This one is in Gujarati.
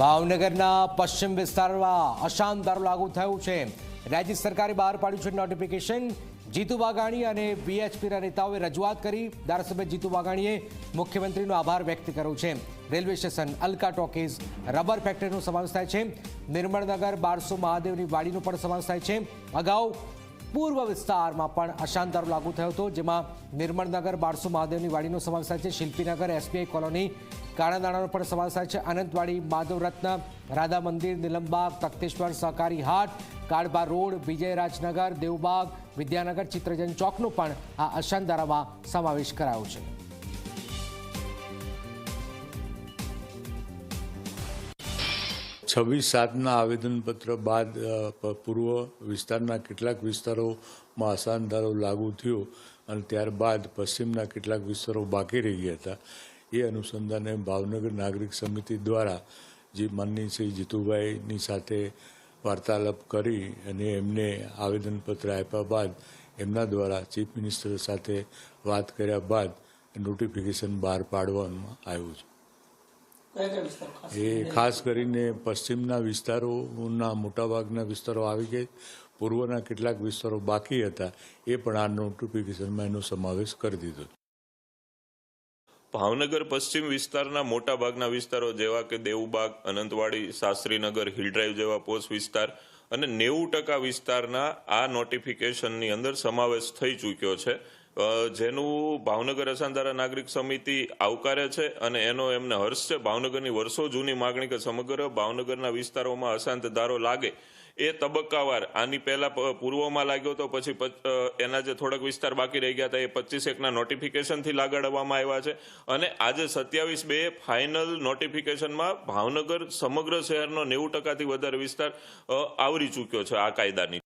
ભાવનગરના પશ્ચિમ વિસ્તારમાં અશાંત દારૂ લાગુ થયું છે. રાજ્ય સરકારે બહાર પાડ્યું છે નોટિફિકેશન જીતુ વાઘાણી અને બીએચપીના નેતાઓએ રજૂઆત કરી. ધારાસભ્ય જીતુ વાઘાણીએ મુખ્યમંત્રીનો આભાર વ્યક્ત કર્યો છે. Railway station Alka talkies rubber ફેક્ટરીનો સમાવેશ થાય છે. નિર્મળનગર બારસો મહાદેવની વાડીનો પણ સમાવેશ થાય છે. અગાઉ પૂર્વ વિસ્તારમાં પણ અશાંત દર લાગુ થયો હતો, જેમાં નિર્મળનગર, બારસો મહાદેવની વાડીનો સમાવેશ થાય છે, શિલ્પીનગર, એસબીઆઈ કોલોની કાણાદાણાનો પણ સમાવેશ થાય છે, અનંતવાડી, માધવરત્ન, રાધા મંદિર નિલંબાગ તખતેશ્વર, સહકારી હાટ કાળબા રોડ, વિજયરાજનગર, દેવબાગ, વિદ્યાનગર, ચિત્રજન ચોકનો પણ આ અશાંત ધારામાં સમાવેશ કરાયો છે. છવ્વીસ સાતના આવેદનપત્ર બાદ પૂર્વ વિસ્તારના કેટલાક વિસ્તારોમાં અસાનધારો લાગુ થયો અને ત્યારબાદ પશ્ચિમના કેટલાક વિસ્તારો બાકી રહી ગયા હતા. એ અનુસંધાને ભાવનગર નાગરિક સમિતિ દ્વારા જે માનનીય શ્રી જીતુભાઈની સાથે વાર્તાલાપ કરી અને એમને આવેદનપત્ર આપ્યા બાદ એમના દ્વારા ચીફ મિનિસ્ટર સાથે વાત કર્યા બાદ નોટિફિકેશન બહાર પાડવામાં આવ્યું છે કયા કયા વિસ્તારો ખાસ એ ખાસ કરીને પશ્ચિમના વિસ્તારોના મોટાભાગના વિસ્તારો આવી ગયા પૂર્વના કેટલાક વિસ્તારો બાકી હતા. એ પણ આ નોટિફિકેશનમાં એનો સમાવેશ કરી દીધો. ભાવનગર પશ્ચિમ વિસ્તારના મોટા ભાગના વિસ્તારો જેવા કે દેવુબાગ અનંતવાડી શાસ્ત્રીનગર હિલ ડ્રાઈવ જેવા પોસ્ટ વિસ્તાર અને નેવું ટકા વિસ્તારના આ નોટિફિકેશનની અંદર સમાવેશ થઈ ચૂક્યો છે. જેનું ભાવનગર અસાંધારા નાગરિક સમિતિ આવકારે છે અને એનો એમને હર્ષ છે. ભાવનગરની વર્ષો જૂની માગણી કે સમગ્ર ભાવનગરના વિસ્તારોમાં અશાંત ધારો લાગે એ તબક્કાવાર. આની પહેલા પૂર્વમાં લાગ્યો તો પછી એના જે થોડાક વિસ્તાર બાકી રહી ગયા હતા એ પચીસ એકના નોટિફિકેશનથી લાગાડવામાં આવ્યા છે. અને આજે સત્યાવીસ બે ફાઇનલ નોટિફિકેશનમાં ભાવનગર સમગ્ર શહેરનો નેવું ટકાથી વધારે વિસ્તાર આવરી ચૂક્યો છે આ કાયદાની.